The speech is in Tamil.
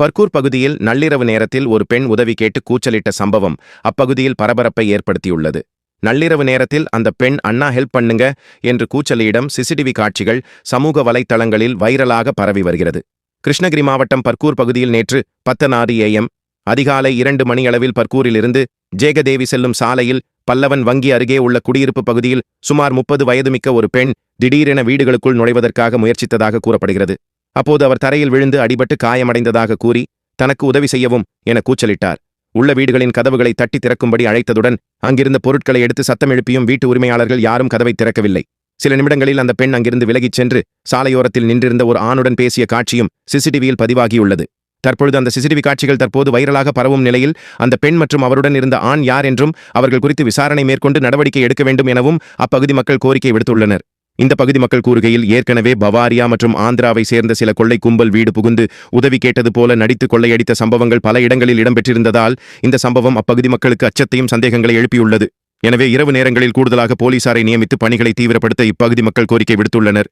பர்கூர் பகுதியில் நள்ளிரவு நேரத்தில் ஒரு பெண் உதவி கேட்டு கூச்சலிட்ட சம்பவம் அப்பகுதியில் பரபரப்பை ஏற்படுத்தியுள்ளது. நள்ளிரவு நேரத்தில் அந்த பெண் அண்ணா ஹெல்ப் பண்ணுங்க என்று கூச்சலியிடம் சிசிடிவி காட்சிகள் சமூக வலைத்தளங்களில் வைரலாக பரவி வருகிறது. கிருஷ்ணகிரி மாவட்டம் பர்கூர் பகுதியில் நேற்று பத்தனாறு ஏஎம் அதிகாலை இரண்டு மணியளவில் பர்கூரிலிருந்து ஜேகதேவி செல்லும் சாலையில் பல்லவன் வங்கி அருகே உள்ள குடியிருப்பு பகுதியில் சுமார் முப்பது வயதுமிக்க ஒரு பெண் திடீரென வீடுகளுக்குள் நுழைவதற்காக முயற்சித்ததாக கூறப்படுகிறது. அப்போது அவர் தரையில் விழுந்து அடிபட்டு காயமடைந்ததாக கூறி தனக்கு உதவி செய்யவும் என கூச்சலிட்டார். உள்ள வீடுகளின் கதவுகளை தட்டி திறக்கும்படி அழைத்ததுடன் அங்கிருந்த பொருட்களை எடுத்து சத்தம் எழுப்பியும் வீட்டு உரிமையாளர்கள் யாரும் கதவை திறக்கவில்லை. சில நிமிடங்களில் அந்த பெண் அங்கிருந்து விலகிச் சென்று சாலையோரத்தில் நின்றிருந்த ஒரு ஆணுடன் பேசிய காட்சியும் சிசிடிவியில் பதிவாகியுள்ளது. தற்பொழுது அந்த சிசிடிவி காட்சிகள் தற்போது வைரலாக பரவும் நிலையில் அந்த பெண் மற்றும் அவருடன் இருந்த ஆண் யார் என்றும் அவர்கள் குறித்து விசாரணை மேற்கொண்டு நடவடிக்கை எடுக்க வேண்டும் எனவும் அப்பகுதி மக்கள் கோரிக்கை விடுத்துள்ளனர். இந்த பகுதி மக்கள் கூறுகையில் ஏற்கனவே பவாரியா மற்றும் ஆந்திராவை சேர்ந்த சில கொள்ளை கும்பல் வீடு புகுந்து உதவி கேட்டது போல நடித்து கொள்ளையடித்த சம்பவங்கள் பல இடங்களில் இடம்பெற்றிருந்ததால் இந்த சம்பவம் அப்பகுதி மக்களுக்கு அச்சத்தையும் சந்தேகங்களை எழுப்பியுள்ளது. எனவே இரவு நேரங்களில் கூடுதலாக போலீசாரை நியமித்து பணிகளை தீவிரப்படுத்த இப்பகுதி மக்கள் கோரிக்கை விடுத்துள்ளனர்.